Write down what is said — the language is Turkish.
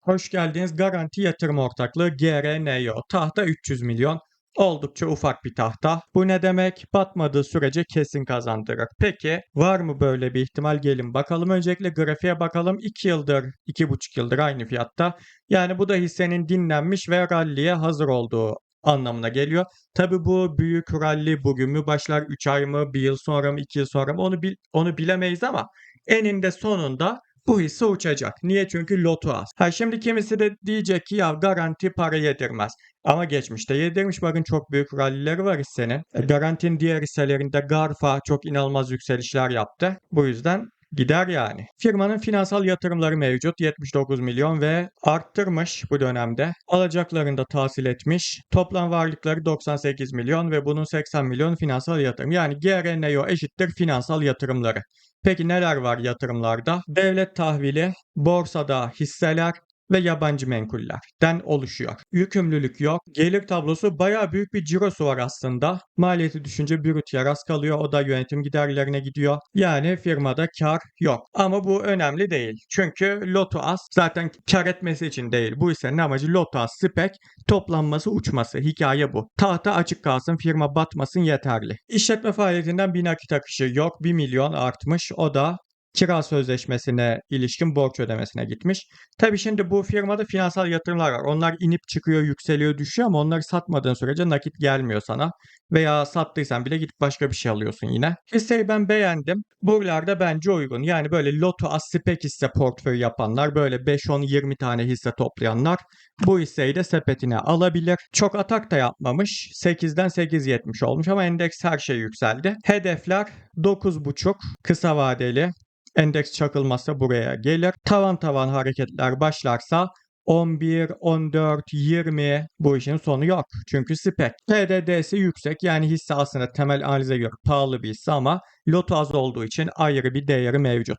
Hoş geldiniz. Garanti Yatırım Ortaklığı GRNYO. Tahta 300 milyon. Oldukça ufak bir tahta. Bu ne demek? Batmadığı sürece kesin kazandırır. Peki var mı böyle bir ihtimal? Gelin bakalım. Öncelikle grafiğe bakalım. 2 yıldır, 2,5 yıldır aynı fiyatta. Yani bu da hissenin dinlenmiş ve ralliye hazır olduğu anlamına geliyor. Tabi bu büyük rally bugün mü başlar, 3 ay mı, 1 yıl sonra mı, 2 yıl sonra mı onu, bil- onu bilemeyiz ama eninde sonunda bu hisse uçacak. Niye? Çünkü lotu az. Ha şimdi kimisi de diyecek ki ya garanti para yedirmez. Ama geçmişte yedirmiş. Bakın çok büyük rallileri var hissenin. E, garantinin diğer hisselerinde Garfa çok inanılmaz yükselişler yaptı. Bu yüzden gider yani. Firmanın finansal yatırımları mevcut 79 milyon ve arttırmış bu dönemde. Alacaklarını da tahsil etmiş. Toplam varlıkları 98 milyon ve bunun 80 milyon finansal yatırım. Yani GRNO eşittir finansal yatırımları. Peki neler var yatırımlarda? Devlet tahvili, borsada hisseler ve yabancı menkullerden oluşuyor. Yükümlülük yok. Gelir tablosu bayağı büyük bir cirosu var aslında. Maliyeti düşünce brüt yaras kalıyor. O da yönetim giderlerine gidiyor. Yani firmada kar yok. Ama bu önemli değil. Çünkü loto az zaten kar etmesi için değil. Bu hissenin amacı loto az spek toplanması uçması. Hikaye bu. Tahta açık kalsın firma batmasın yeterli. İşletme faaliyetinden bir nakit akışı yok. 1 milyon artmış. O da kira sözleşmesine ilişkin borç ödemesine gitmiş. Tabi şimdi bu firmada finansal yatırımlar var. Onlar inip çıkıyor, yükseliyor, düşüyor ama onları satmadığın sürece nakit gelmiyor sana. Veya sattıysan bile gidip başka bir şey alıyorsun yine. Hisseyi ben beğendim. Buralarda bence uygun. Yani böyle loto az spek hisse portföyü yapanlar, böyle 5-10-20 tane hisse toplayanlar bu hisseyi de sepetine alabilir. Çok atak da yapmamış. 8'den 8.70 olmuş ama endeks her şey yükseldi. Hedefler 9.5 kısa vadeli. Endeks çakılmazsa buraya gelir. Tavan tavan hareketler başlarsa 11, 14, 20 bu işin sonu yok. Çünkü spek. PDD'si yüksek yani hisse aslında temel analize göre pahalı bir hisse ama lotu az olduğu için ayrı bir değeri mevcut.